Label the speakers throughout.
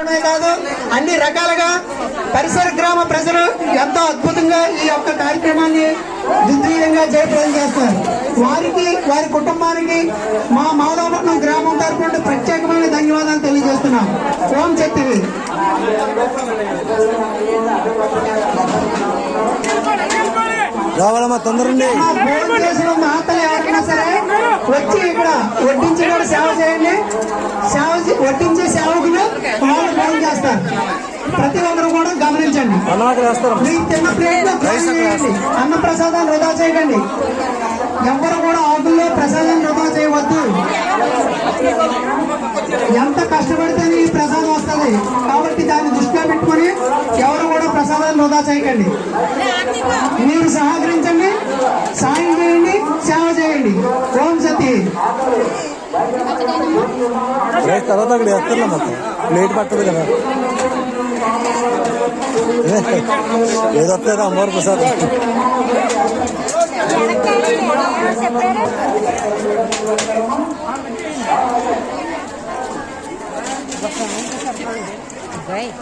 Speaker 1: మాత్రమే కాదు అన్ని రకాలుగా పరిసర గ్రామ ప్రజలు ఎంతో అద్భుతంగా ఈ యొక్క కార్యక్రమాన్ని దిగ్విజయంగా జయప్రదం చేస్తారు. వారికి వారి కుటుంబానికి మా మాధవపట్నం గ్రామం తరపు నుండి ప్రత్యేకమైన ధన్యవాదాలు తెలియజేస్తున్నాం. ఓం శక్తివి.
Speaker 2: రావాలమ్మా తొందరండి
Speaker 1: మా భోజనం చేసిన మాతలు ఎవరైనా సరే వచ్చి ఇక్కడ వడ్డించి కూడా సేవ చేయండి. సేవ వడ్డించే ప్రతి ఒక్కరు కూడా గమనించండి.
Speaker 2: అన్నమాట వేస్తారమ్మా
Speaker 1: మీ తిన్న ప్లేట్లో అన్న ప్రసాదాన్ని వృధా చేయకండి. ఎవరు కూడా ఆకుల్లో ప్రసాదాన్ని వృధా చేయవద్దు. ఎంత కష్టపడితే ఈ ప్రసాదం వస్తుంది. కాబట్టి దాన్ని దృష్టిలో పెట్టుకొని ఎవరు కూడా ప్రసాదాన్ని వృధా చేయకండి. మీరు సహకరించండి సాయం చేయండి సేవ చేయండి. ఓం సతీ.
Speaker 2: ಬ್ರೇಕ್ ಕರ ತಗಡಿ
Speaker 3: ಹತ್ತಿರಲ್ಲ ಮತ್ತೆ ಲೇಟ್ ಮಾಡ್ತದೆ ಕದ ಇದು ಹತ್ತಿರ ಅಮರ್
Speaker 1: ಪ್ರಸಾದ್. Right.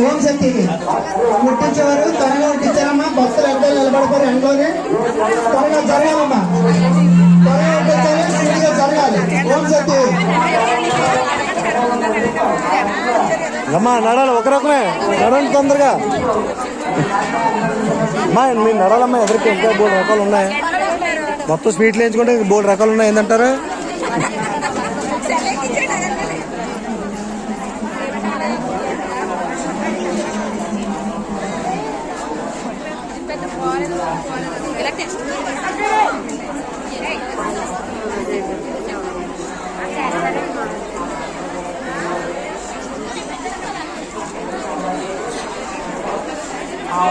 Speaker 1: ఓం శక్తి ముట్టించేవారు త్వరగా వడ్డించారమ్మా భక్తులు ఎంతో నిలబడిపోయి ఎండలోనే త్వరగా జరగాలమ్మా. త్వరగా వడ్డించాలి స్పీడ్గా జరగాలి. ఓం శక్తి
Speaker 2: అమ్మా నడాలి ఒక రకమే. నడండి తొందరగా. అమ్మా మీరు నడాలమ్మా ఎదురుకి ఇంకా మూడు రకాలు ఉన్నాయి? మొత్తం స్వీట్లు వేయించుకుంటే మూడు రకాలు ఉన్నాయి ఏంటంటారు
Speaker 3: ఆ